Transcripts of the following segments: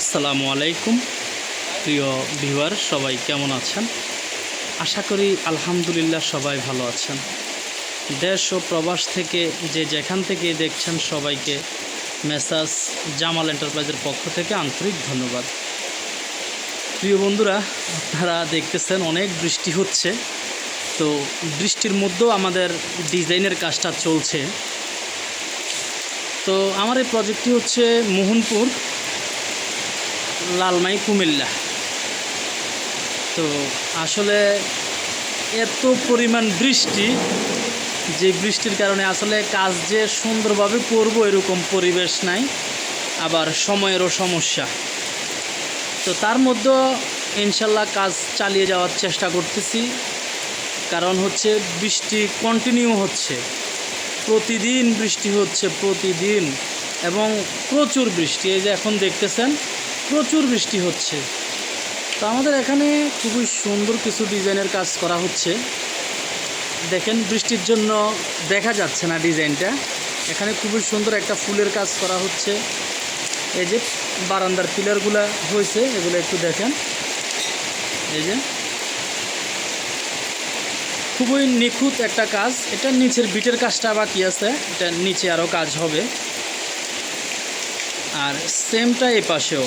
আসসালামু আলাইকুম। প্রিয় ভিউয়ার, সবাই কেমন আছেন? আশা করি আলহামদুলিল্লাহ সবাই ভালো আছেন। দেশ ও প্রবাস থেকে যে যেখান থেকে দেখছেন সবাইকে মেসাজ জামাল এন্টারপ্রাইজের পক্ষ থেকে আন্তরিক ধন্যবাদ। প্রিয় বন্ধুরা, আপনারা দেখতেছেন অনেক বৃষ্টি হচ্ছে। তো বৃষ্টির মধ্যেও আমাদের ডিজাইনের কাজটা চলছে। তো আমার এই প্রজেক্টটি হচ্ছে মোহনপুর। লালমাই কুমিল্লা। তো আসলে এত পরিমাণ বৃষ্টি, যে বৃষ্টির কারণে আসলে কাজ যে সুন্দরভাবে করব এরকম পরিবেশ নাই, আবার সময়েরও সমস্যা। তো তার মধ্যে ইনশাল্লাহ কাজ চালিয়ে যাওয়ার চেষ্টা করতেছি, কারণ হচ্ছে বৃষ্টি কন্টিনিউ হচ্ছে। প্রতিদিন বৃষ্টি হচ্ছে, প্রতিদিন, এবং প্রচুর বৃষ্টি। এই যে এখন দেখতেছেন প্রচুর বৃষ্টি হচ্ছে। তো আমাদের এখানে খুবই সুন্দর কিছু ডিজাইনের কাজ করা হচ্ছে। দেখেন, বৃষ্টির জন্য দেখা যাচ্ছে না ডিজাইনটা। এখানে খুবই সুন্দর একটা ফুলের কাজ করা হচ্ছে। এই যে বারান্দার পিলারগুলা হয়েছে, এগুলো একটু দেখেন। এই যে খুবই নিখুঁত একটা কাজ। এটা নিচের বিটের কাজটা বাকি আছে। এটা নিচে আরও কাজ হবে। আর সেমটা এ পাশেও।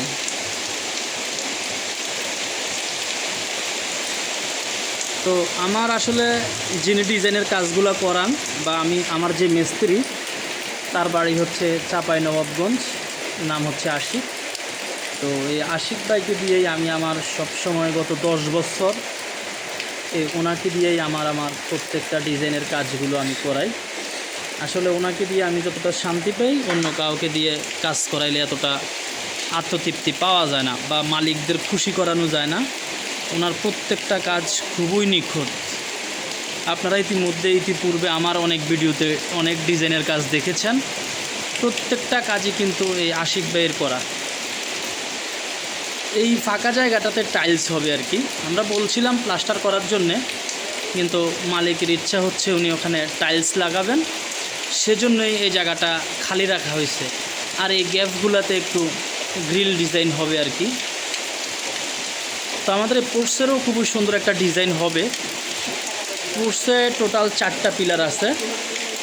তো আমার আসলে যিনি ডিজাইনের কাজগুলো করান বা আমি আমার যে মিস্ত্রি, তার বাড়ি হচ্ছে চাপাই নবাবগঞ্জ, নাম হচ্ছে আশিক। তো এই আশিক ভাইকে দিয়েই আমি আমার সব সময় গত দশ বছর, এই ওনাকে দিয়েই আমার আমার প্রত্যেকটা ডিজাইনের কাজগুলো আমি করাই। আসলে ওনাকে দিয়ে আমি যতটা শান্তি পাই, অন্য কাউকে দিয়ে কাজ করাইলে এতটা আত্মতৃপ্তি পাওয়া যায় না বা মালিকদের খুশি করানো যায় না। ওনার প্রত্যেকটা কাজ খুবই নিখুঁত। আপনারা ইতিমধ্যে, ইতিপূর্বে আমার অনেক ভিডিওতে অনেক ডিজাইনের কাজ দেখেছেন। প্রত্যেকটা কাজই কিন্তু এই আশিক ভাইয়ের করা। এই ফাঁকা জায়গাটাতে টাইলস হবে আর কি। আমরা বলছিলাম প্লাস্টার করার জন্যে, কিন্তু মালিকের ইচ্ছা হচ্ছে উনি ওখানে টাইলস লাগাবেন। সেজন্যই এই জায়গাটা খালি রাখা হয়েছে। আর এই গ্যাপগুলোতে একটু গ্রিল ডিজাইন হবে আর কি। তো আমাদের এই পোর্সেরও খুবই সুন্দর একটা ডিজাইন হবে। পোর্সে টোটাল চারটা পিলার আছে।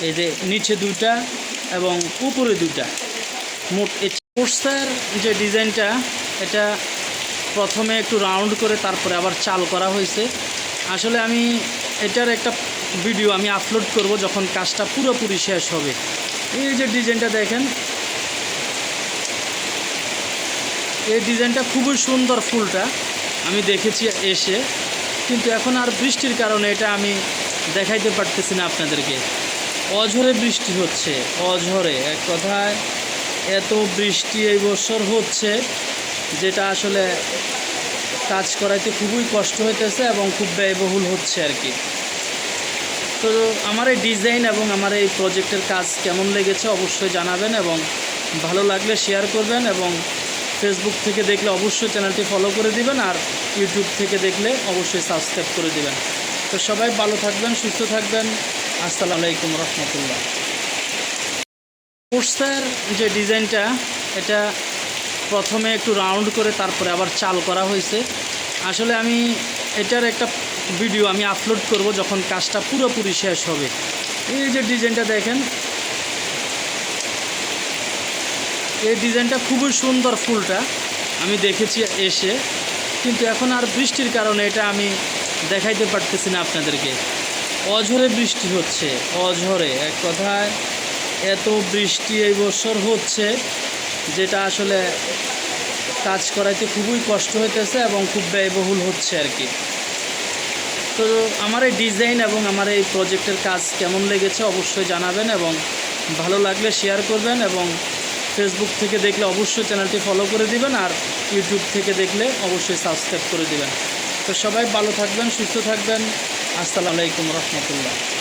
এই যে নিচে দুইটা এবং উপরে দুইটা। মোট এই যে ডিজাইনটা, এটা প্রথমে একটু রাউন্ড করে তারপরে আবার চাল করা হয়েছে। আসলে আমি এটার একটা ভিডিও আমি আপলোড করব যখন কাজটা পুরোপুরি শেষ হবে। এই যে ডিজাইনটা দেখেন। এই ডিজাইনটা খুবই সুন্দর ফুলটা। আমি দেখেছি এসে। কিন্তু এখন আর বৃষ্টির কারণে এটা আমি দেখাইতে পারতেছি না আপনাদেরকে। অঝরে বৃষ্টি হচ্ছে, অঝরে। এক কথায়, এত বৃষ্টি এই বছর হচ্ছে, যেটা আসলে কাজ করাইতে খুবই কষ্ট হইতেছে এবং খুব ব্যয়বহুল হচ্ছে আর কি। তো আমার এই ডিজাইন এবং আমার এই প্রজেক্টের কাজ কেমন লেগেছে অবশ্যই জানাবেন এবং ভালো লাগলে শেয়ার করবেন এবং ফেসবুক থেকে দেখলে অবশ্যই চ্যানেলটি ফলো করে দিবেন আর ইউটিউব থেকে দেখলে অবশ্যই সাবস্ক্রাইব করে দিবেন। তো সবাই ভালো থাকবেন, সুস্থ থাকবেন। আসসালামু আলাইকুম রহমতুল্লাহ। কোর্সের যে ডিজাইনটা এটা প্রথমে একটু রাউন্ড করে তারপরে আবার চাল করা হয়েছে। আসলে আমি এটার একটা ভিডিও আমি আপলোড করব যখন কাজটা পুরোপুরি শেষ হবে। এই যে ডিজাইনটা দেখেন। এই ডিজাইনটা খুবই সুন্দর ফুলটা। আমি দেখেছি এসে। কিন্তু এখন আর বৃষ্টির কারণে এটা আমি দেখাইতে পারতেছি না আপনাদেরকে। অঝরে বৃষ্টি হচ্ছে, অঝরে। এক কথায়, এত বৃষ্টি এই বছর হচ্ছে, যেটা আসলে কাজ করাইতে খুবই কষ্ট হইতেছে এবং খুব ব্যয়বহুল হচ্ছে আর কি। তো আমার এই ডিজাইন এবং আমার এই প্রজেক্টের কাজ কেমন লেগেছে অবশ্যই জানাবেন এবং ভালো লাগলে শেয়ার করবেন এবং ফেসবুক থেকে দেখলে অবশ্যই চ্যানেলটি ফলো করে দিবেন আর ইউটিউব থেকে দেখলে অবশ্যই সাবস্ক্রাইব করে দিবেন। তো সবাই ভালো থাকবেন, সুস্থ থাকবেন। আসসালামু আলাইকুম রহমতুল্লাহ।